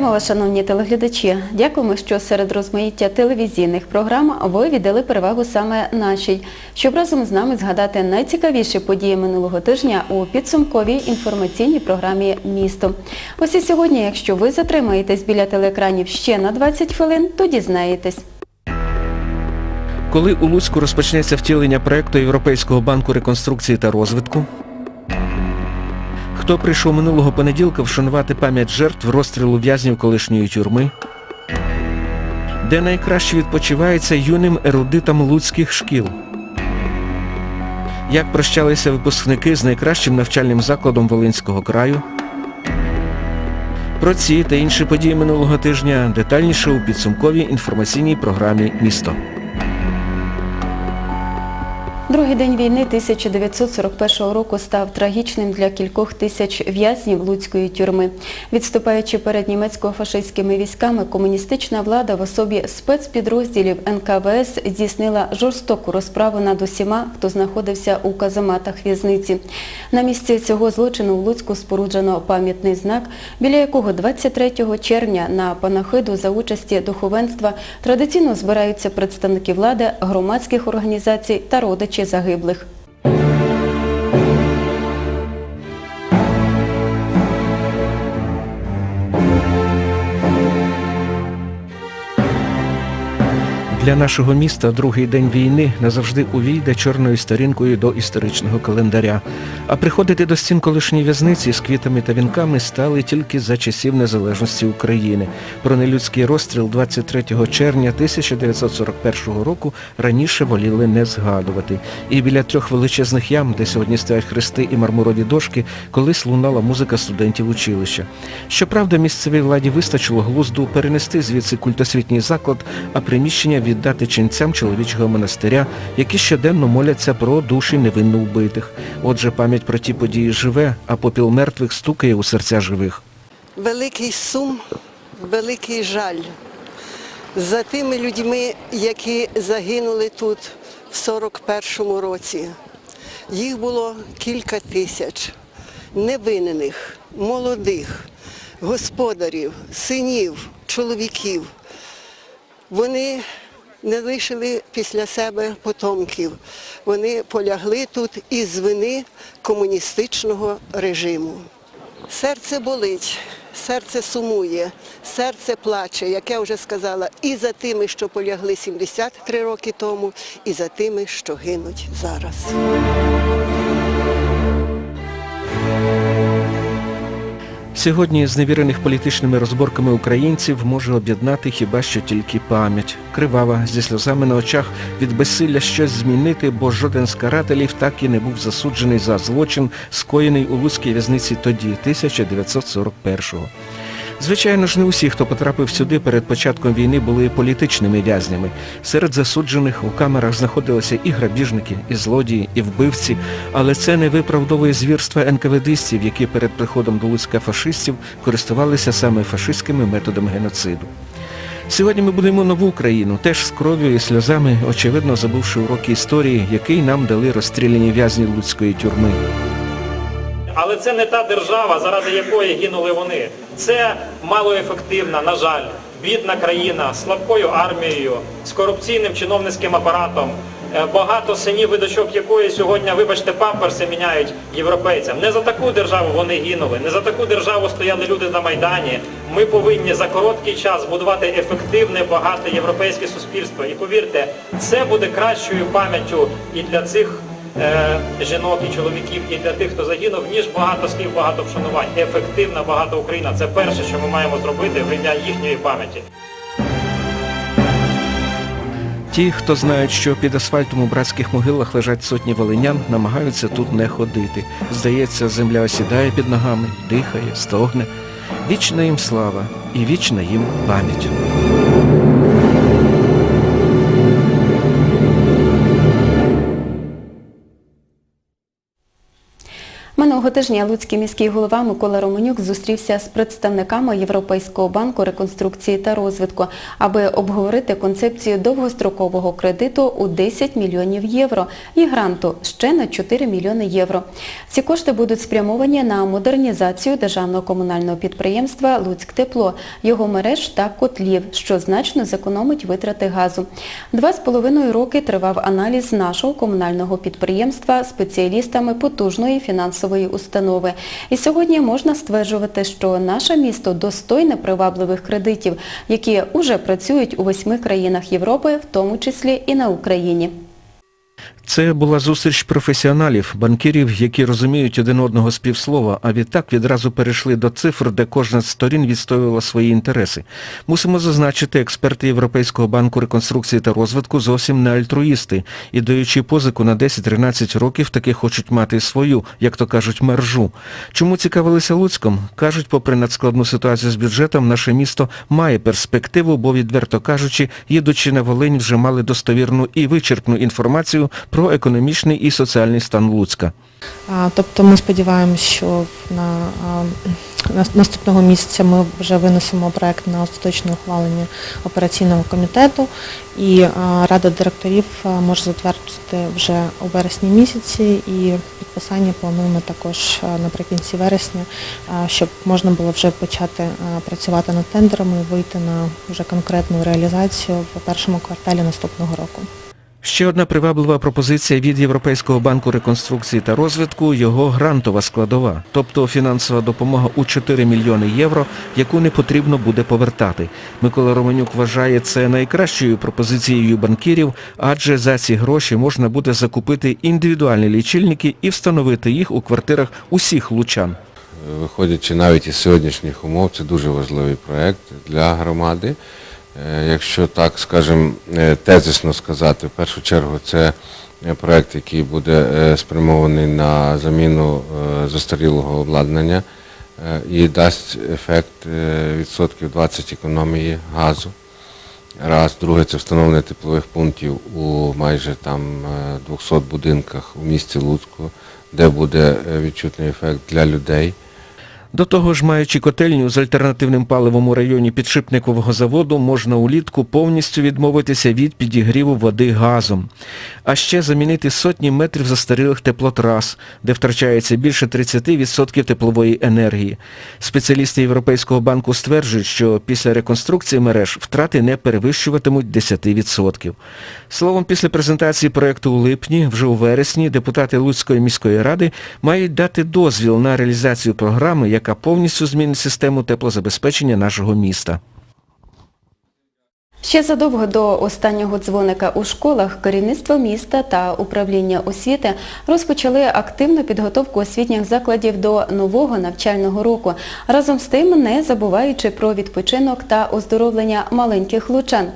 Вітаємо вас, шановні телеглядачі. Дякуємо, що серед розмаїття телевізійних програм ви віддали перевагу саме нашій, щоб разом з нами згадати найцікавіші події минулого тижня у підсумковій інформаційній програмі Місто. Ось і сьогодні, якщо ви затримаєтесь біля телеекранів ще на 20 хвилин, то дізнаєтесь. Коли у Луцьку розпочнеться втілення проєкту Європейського банку реконструкції та розвитку? Хто прийшов минулого понеділка вшанувати пам'ять жертв розстрілу в'язнів колишньої тюрми? Де найкраще відпочивається юним ерудитам луцьких шкіл? Як прощалися випускники з найкращим навчальним закладом Волинського краю? Про ці та інші події минулого тижня детальніше у підсумковій інформаційній програмі «Місто». Другий день війни 1941 року став трагічним для кількох тисяч в'язнів Луцької тюрми. Відступаючи перед німецько-фашистськими військами, комуністична влада в особі спецпідрозділів НКВС здійснила жорстоку розправу над усіма, хто знаходився у казематах в'язниці. На місці цього злочину в Луцьку споруджено пам'ятний знак, біля якого 23 червня на панахиду за участі духовенства традиційно збираються представники влади, громадських організацій та родичі загиблих. Для нашого міста другий день війни назавжди увійде чорною сторінкою до історичного календаря. А приходити до стін колишньої в'язниці з квітами та вінками стали тільки за часів незалежності України. Про нелюдський розстріл 23 червня 1941 року раніше воліли не згадувати. І біля трьох величезних ям, де сьогодні стоять хрести і мармурові дошки, колись лунала музика студентів училища. Щоправда, місцевій владі вистачило глузду перенести звідси культосвітній заклад, а приміщення віддати ченцям чоловічого монастиря, які щоденно моляться про душі невинно вбитих. Отже, пам'ять про ті події живе, а попіл мертвих стукає у серця живих. Великий сум, великий жаль за тими людьми, які загинули тут в 41-му році. Їх було кілька тисяч невинених, молодих, господарів, синів, чоловіків. Вони не лишили після себе потомків. Вони полягли тут із вини комуністичного режиму. Серце болить, серце сумує, серце плаче, як я вже сказала, і за тими, що полягли 73 роки тому, і за тими, що гинуть зараз. Сьогодні зневірених політичними розборками українців може об'єднати хіба що тільки пам'ять. Кривава, зі сльозами на очах від безсилля щось змінити, бо жоден з карателів так і не був засуджений за злочин, скоєний у вузькій в'язниці тоді, 1941-го. Звичайно ж, не усі, хто потрапив сюди перед початком війни, були політичними в'язнями. Серед засуджених у камерах знаходилися і грабіжники, і злодії, і вбивці, але це не виправдовує звірства НКВДистів, які перед приходом до Луцька фашистів користувалися саме фашистськими методами геноциду. Сьогодні ми будемо нову Україну, теж з кров'ю і сльозами, очевидно забувши уроки історії, який нам дали розстріляні в'язні Луцької тюрми. Але це не та держава, заради якої гинули вони. Це малоефективна, на жаль, бідна країна з слабкою армією, з корупційним чиновницьким апаратом. Е, Багато синів і дочок якої сьогодні, вибачте, памперси міняють європейцям. Не за таку державу вони гинули, не за таку державу стояли люди на Майдані. Ми повинні за короткий час будувати ефективне, багате європейське суспільство. І повірте, це буде кращою пам'яттю і для цих жінок і чоловіків, і для тих, хто загинув, ніж багато слів, багато вшанувань. Ефективна, багата Україна. Це перше, що ми маємо зробити в ім'я їхньої пам'яті. Ті, хто знають, що під асфальтом у братських могилах лежать сотні волинян, намагаються тут не ходити. Здається, земля осідає під ногами, дихає, стогне. Вічна їм слава і вічна їм пам'ять. Минулого тижня Луцький міський голова Микола Романюк зустрівся з представниками Європейського банку реконструкції та розвитку, аби обговорити концепцію довгострокового кредиту у 10 мільйонів євро і гранту ще на 4 мільйони євро. Ці кошти будуть спрямовані на модернізацію державного комунального підприємства «Луцьктепло», його мереж та котлів, що значно зекономить витрати газу. Два з половиною роки тривав аналіз нашого комунального підприємства спеціалістами потужної фінансової установи. І сьогодні можна стверджувати, що наше місто достойне привабливих кредитів, які уже працюють у восьми країнах Європи, в тому числі і на Україні. Це була зустріч професіоналів, банкірів, які розуміють один одного з півслова, а відтак відразу перейшли до цифр, де кожна з сторін відстоювала свої інтереси. Мусимо зазначити, експерти Європейського банку реконструкції та розвитку зовсім не альтруїсти, і даючи позику на 10-13 років, таки хочуть мати свою, як то кажуть, мержу. Чому цікавилися Луцьком? Кажуть, попри надскладну ситуацію з бюджетом, наше місто має перспективу, бо, відверто кажучи, їдучи на Волинь, вже мали достовірну і вичерпну інформацію про економічний і соціальний стан Луцька. Тобто ми сподіваємося, що на, наступного місяця ми вже винесемо проект на остаточне ухвалення операційного комітету і Рада директорів може затвердити вже у вересні місяці і підписання плануємо також наприкінці вересня, щоб можна було вже почати працювати над тендерами і вийти на вже конкретну реалізацію в першому кварталі наступного року. Ще одна приваблива пропозиція від Європейського банку реконструкції та розвитку – його грантова складова, тобто фінансова допомога у 4 мільйони євро, яку не потрібно буде повертати. Микола Романюк вважає це найкращою пропозицією банкірів, адже за ці гроші можна буде закупити індивідуальні лічильники і встановити їх у квартирах усіх лучан. Виходячи навіть із сьогоднішніх умов, це дуже важливий проєкт для громади. Е, Якщо так, скажімо, е, тезисно сказати, в першу чергу це е, проєкт, який буде спрямований на заміну застарілого обладнання і дасть ефект відсотків 20 економії газу. Раз, друге, це встановлення теплових пунктів у майже там е, 200 будинках у місті Луцьку, де буде відчутний ефект для людей. До того ж, маючи котельню з альтернативним паливом у районі підшипникового заводу, можна улітку повністю відмовитися від підігріву води газом. А ще замінити сотні метрів застарілих теплотрас, де втрачається більше 30% теплової енергії. Спеціалісти Європейського банку стверджують, що після реконструкції мереж втрати не перевищуватимуть 10%. Словом, після презентації проєкту у липні, вже у вересні, депутати Луцької міської ради мають дати дозвіл на реалізацію програми, яка повністю змінить систему теплозабезпечення нашого міста. Ще задовго до останнього дзвоника у школах керівництво міста та управління освіти розпочали активну підготовку освітніх закладів до нового навчального року, разом з тим не забуваючи про відпочинок та оздоровлення маленьких лучан.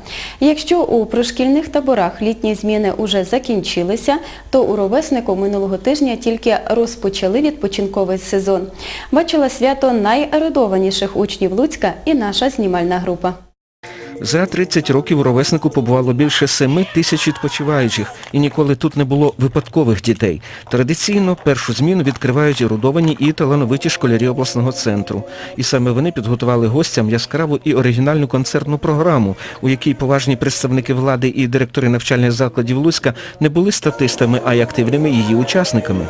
Якщо у пришкільних таборах літні зміни уже закінчилися, то у ровеснику минулого тижня тільки розпочали відпочинковий сезон. Бачила свято найерудованіших учнів Луцька і наша знімальна група. За 30 років у ровеснику побувало більше 7 тисяч відпочиваючих, і ніколи тут не було випадкових дітей. Традиційно першу зміну відкривають ерудовані і талановиті школярі обласного центру. І саме вони підготували гостям яскраву і оригінальну концертну програму, у якій поважні представники влади і директори навчальних закладів Луцька не були статистами, а й активними її учасниками.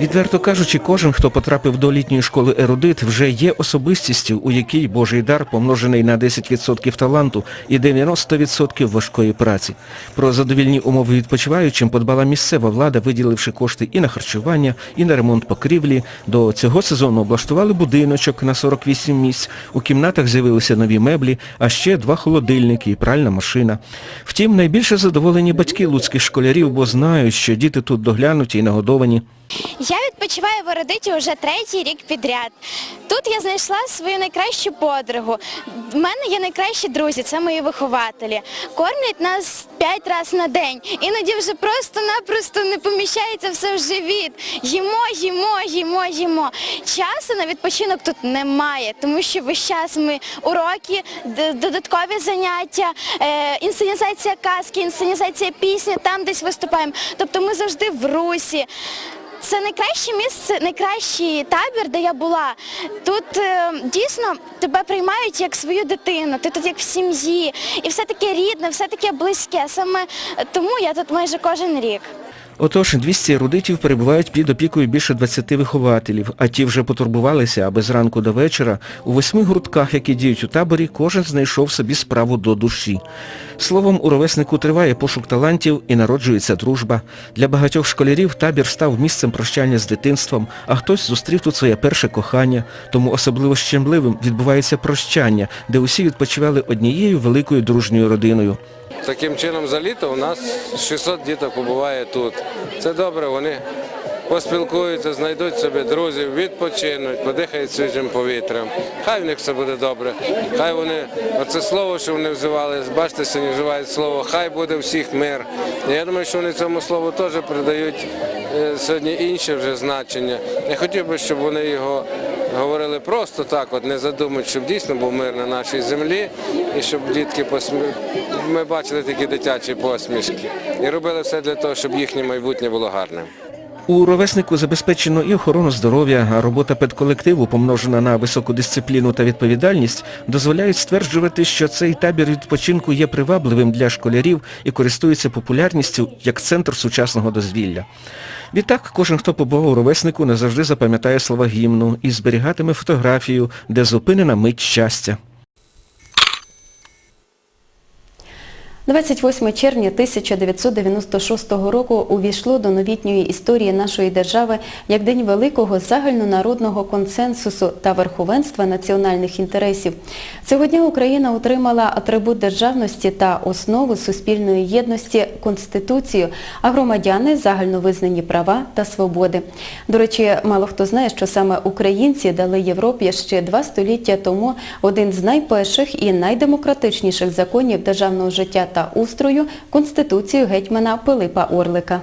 Відверто кажучи, кожен, хто потрапив до літньої школи ерудит, вже є особистістю, у якій Божий дар помножений на 10% таланту і 90% важкої праці. Про задовільні умови відпочиваючим подбала місцева влада, виділивши кошти і на харчування, і на ремонт покрівлі. До цього сезону облаштували будиночок на 48 місць, у кімнатах з'явилися нові меблі, а ще два холодильники і пральна машина. Втім, найбільше задоволені батьки луцьких школярів, бо знають, що діти тут доглянуті і нагодовані. Я відпочиваю в Ородиті вже третій рік підряд. Тут я знайшла свою найкращу подругу. У мене є найкращі друзі, це мої вихователі. Кормлять нас п'ять разів на день. Іноді вже просто-напросто не поміщається все в живіт. Їмо, їмо, їмо, їмо. Часу на відпочинок тут немає, тому що весь час ми уроки, додаткові заняття, е, інсценізація казки, інсценізація пісні, там десь виступаємо. Тобто ми завжди в русі. Це найкраще місце, найкращий табір, де я була. Тут е, дійсно тебе приймають як свою дитину, ти тут як в сім'ї. І все таке рідне, все таке близьке. Саме тому я тут майже кожен рік. Отож, 200 ерудитів перебувають під опікою більше 20 вихователів, а ті вже потурбувалися, аби зранку до вечора у восьми гуртках, які діють у таборі, кожен знайшов собі справу до душі. Словом, у ровеснику триває пошук талантів і народжується дружба. Для багатьох школярів табір став місцем прощання з дитинством, а хтось зустрів тут своє перше кохання, тому особливо щемливим відбувається прощання, де усі відпочивали однією великою дружньою родиною. Таким чином за літо у нас 600 діток побуває тут. Це добре, вони поспілкуються, знайдуть собі друзів, відпочинуть, подихають свіжим повітрям. Хай в них все буде добре. Хай вони, оце слово, що вони взивали, бачите, сьогодні вживають слово, хай буде всіх мир. Я думаю, що вони цьому слову теж передають е, сьогодні інше вже значення. Я хотів би, щоб вони його говорили просто так, от не задумують, щоб дійсно був мир на нашій землі і щоб дітки посмі... ми бачили такі дитячі посмішки і робили все для того, щоб їхнє майбутнє було гарним. У ровеснику забезпечено і охорону здоров'я, а робота педколективу, помножена на високу дисципліну та відповідальність, дозволяють стверджувати, що цей табір відпочинку є привабливим для школярів і користується популярністю як центр сучасного дозвілля. Відтак, кожен, хто побував у ровеснику, назавжди запам'ятає слова гімну і зберігатиме фотографію, де зупинена мить щастя. 28 червня 1996 року увійшло до новітньої історії нашої держави як День великого загальнонародного консенсусу та верховенства національних інтересів. Цього дня Україна отримала атрибут державності та основу суспільної єдності – Конституцію, а громадяни – загальновизнані права та свободи. До речі, мало хто знає, що саме українці дали Європі ще два століття тому один з найперших і найдемократичніших законів державного життя та устрою – Конституцію гетьмана Пилипа Орлика.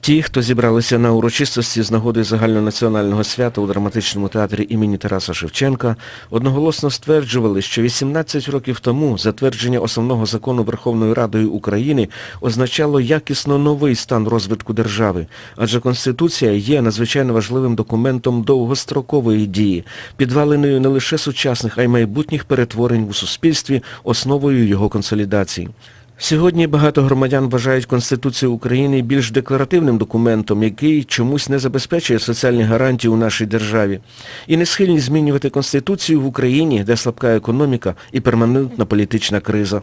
Ті, хто зібралися на урочистості з нагоди загальнонаціонального свята у драматичному театрі імені Тараса Шевченка, одноголосно стверджували, що 18 років тому затвердження основного закону Верховною Радою України означало якісно новий стан розвитку держави, адже Конституція є надзвичайно важливим документом довгострокової дії, підваленою не лише сучасних, а й майбутніх перетворень у суспільстві, основою його консолідації. Сьогодні багато громадян вважають Конституцію України більш декларативним документом, який чомусь не забезпечує соціальні гарантії у нашій державі. І не схильні змінювати Конституцію в Україні, де слабка економіка і перманентна політична криза.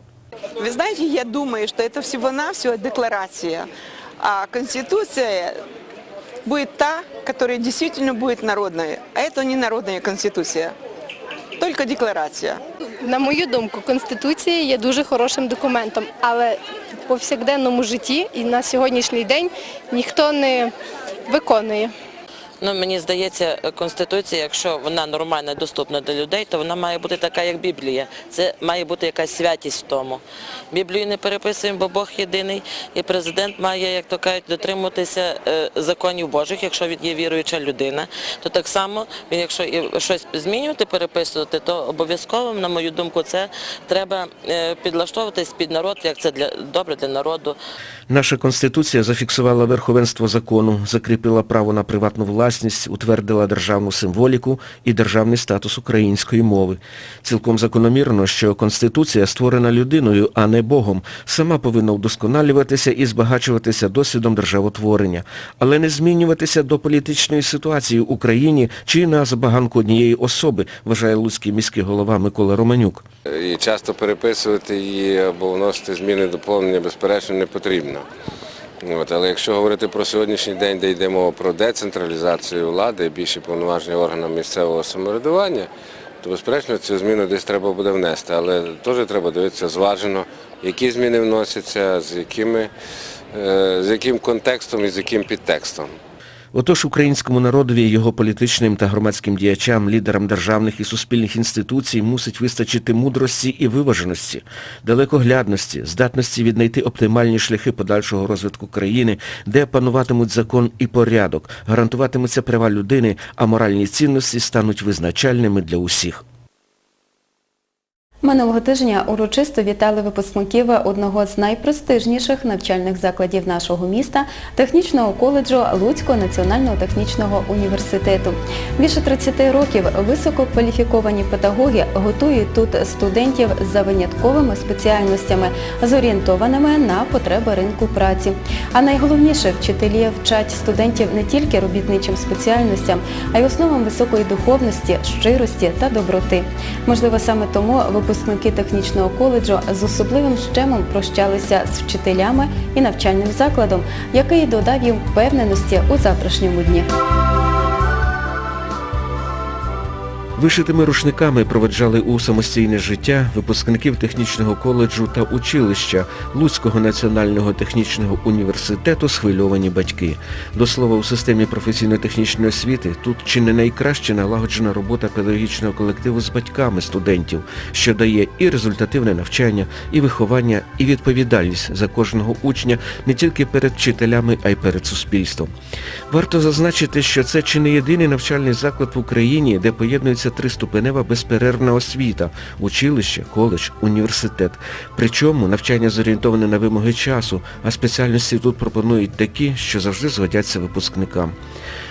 Вы знаете, я думаю, что это всего-навсего декларация, а Конституция будет та, которая действительно будет народной. А это не народная Конституция, только декларация. На мою думку, Конституція є дуже хорошим документом, але в повсякденному житті і на сьогоднішній день ніхто не виконує. Ну, мені здається, Конституція, якщо вона нормальна доступна для людей, то вона має бути така, як Біблія. Це має бути якась святість в тому. Біблію не переписуємо, бо Бог єдиний, і президент має, як то кажуть, дотримуватися е, законів Божих, якщо він є віруюча людина, то так само якщо щось змінювати, переписувати, то обов'язково, на мою думку, це треба е, підлаштовуватись під народ, як це для добре для народу. Наша Конституція зафіксувала верховенство закону, закріпила право на приватну власність, утвердила державну символіку і державний статус української мови. Цілком закономірно, що Конституція створена людиною, а не Богом, сама повинна вдосконалюватися і збагачуватися досвідом державотворення, але не змінюватися до політичної ситуації в Україні чи на забаганку однієї особи, вважає Луцький міський голова Микола Романюк. І часто переписувати її або вносити зміни доповнення, безперечно, не потрібно. Але якщо говорити про сьогоднішній день, де йде мова про децентралізацію влади, більше повноваження органам місцевого самоврядування, то безперечно цю зміну десь треба буде внести. Але теж треба дивитися зважено, які зміни вносяться, з, якими, е, з яким контекстом і з яким підтекстом. Отож українському народові його політичним та громадським діячам, лідерам державних і суспільних інституцій мусить вистачити мудрості і виваженості, далекоглядності, здатності віднайти оптимальні шляхи подальшого розвитку країни, де пануватимуть закон і порядок, гарантуватимуться права людини, а моральні цінності стануть визначальними для усіх. Минулого тижня урочисто вітали випускників одного з найпрестижніших навчальних закладів нашого міста – технічного коледжу Луцького національного технічного університету. Більше 30 років висококваліфіковані педагоги готують тут студентів за винятковими спеціальностями, зорієнтованими на потреби ринку праці. А найголовніше, вчителі вчать студентів не тільки робітничим спеціальностям, а й основам високої духовності, щирості та доброти. Можливо, саме тому випускники технічного коледжу з особливим щемом прощалися з вчителями і навчальним закладом, який додав їм впевненості у завтрашньому дні. Вишитими рушниками проведжали у самостійне життя випускників технічного коледжу та училища Луцького національного технічного університету схвильовані батьки. До слова, у системі професійно-технічної освіти тут чи не найкраще налагоджена робота педагогічного колективу з батьками студентів, що дає і результативне навчання, і виховання, і відповідальність за кожного учня не тільки перед вчителями, а й перед суспільством. Варто зазначити, що це чи не єдиний навчальний заклад в Україні, де поєднується триступенева безперервна освіта, училище, коледж, університет. Причому навчання зорієнтоване на вимоги часу, а спеціальності тут пропонують такі, що завжди згодяться випускникам.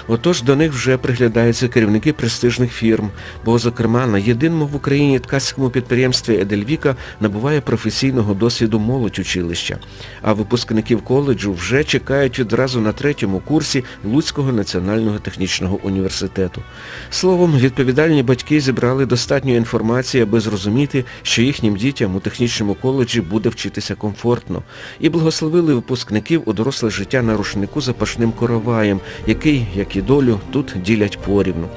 Отож до них вже приглядаються керівники престижних фірм, бо, зокрема, на єдиному в Україні ткацькому підприємстві Едельвіка набуває професійного досвіду молодь училища. А випускників коледжу вже чекають відразу на третьому курсі Луцького національного технічного університету. Словом, відповідальні батьки зібрали достатньо інформації, аби зрозуміти, що їхнім дітям у технічному коледжі буде вчитися комфортно, і благословили випускників у доросле життя на рушнику запашним короваєм, який, як і долю, тут ділять порівну.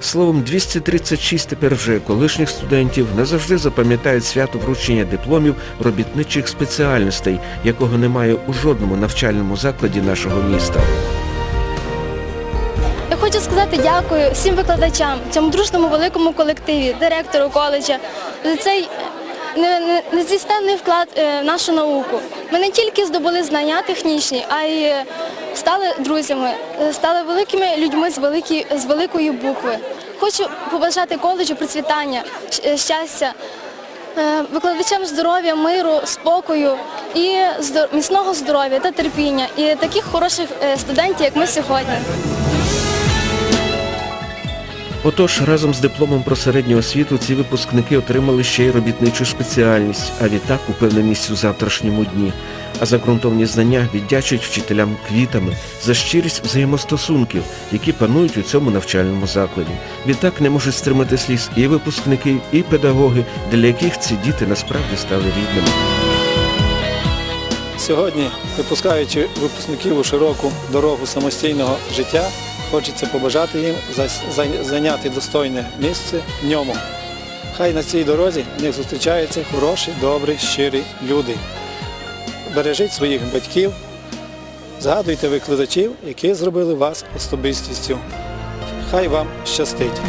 Словом, 236 тепер вже колишніх студентів назавжди запам'ятають свято вручення дипломів робітничих спеціальностей, якого немає у жодному навчальному закладі нашого міста. Я хочу сказати дякую всім викладачам, цьому дружному великому колективі, директору коледжа за цей не- не- вклад е, в нашу науку. Ми не тільки здобули знання технічні, а й е, стали друзями, е, стали великими людьми з, з великої букви. Хочу побажати коледжу процвітання, щастя, викладачам здоров'я, миру, спокою і міцного здоров'я та терпіння, і таких хороших студентів, як ми сьогодні. Отож, разом з дипломом про середню освіту ці випускники отримали ще й робітничу спеціальність, а відтак упевненість у завтрашньому дні. А за ґрунтовні знання віддячують вчителям квітами за щирість взаємостосунків, які панують у цьому навчальному закладі. Відтак не можуть стримати сліз і випускники, і педагоги, для яких ці діти насправді стали рідними. Сьогодні, випускаючи випускників у широку дорогу самостійного життя, хочеться побажати їм зайняти достойне місце в ньому. Хай на цій дорозі в них зустрічаються хороші, добрі, щирі люди. Бережіть своїх батьків, згадуйте викладачів, які зробили вас особистістю. Хай вам щастить!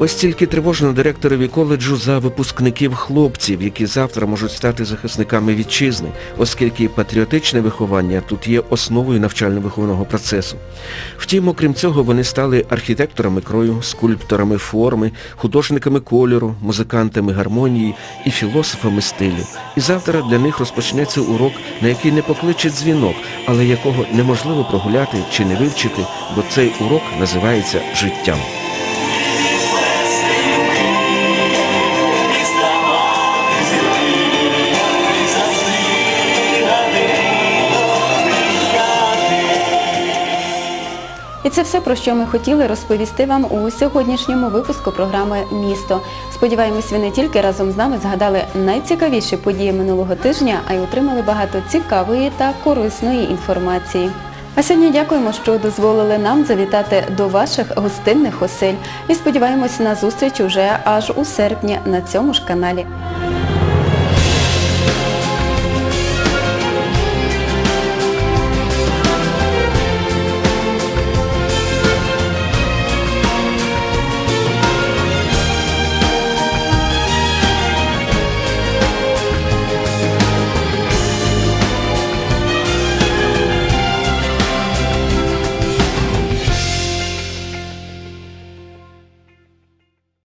Ось тільки тривожно директорові коледжу за випускників хлопців, які завтра можуть стати захисниками вітчизни, оскільки патріотичне виховання тут є основою навчально-виховного процесу. Втім, окрім цього, вони стали архітекторами крою, скульпторами форми, художниками кольору, музикантами гармонії і філософами стилю. І завтра для них розпочнеться урок, на який не покличе дзвінок, але якого неможливо прогуляти чи не вивчити, бо цей урок називається життям. І це все, про що ми хотіли розповісти вам у сьогоднішньому випуску програми Місто. Сподіваємось, ви не тільки разом з нами згадали найцікавіші події минулого тижня, а й отримали багато цікавої та корисної інформації. А сьогодні дякуємо, що дозволили нам завітати до ваших гостинних осель. І сподіваємось на зустріч уже аж у серпні на цьому ж каналі.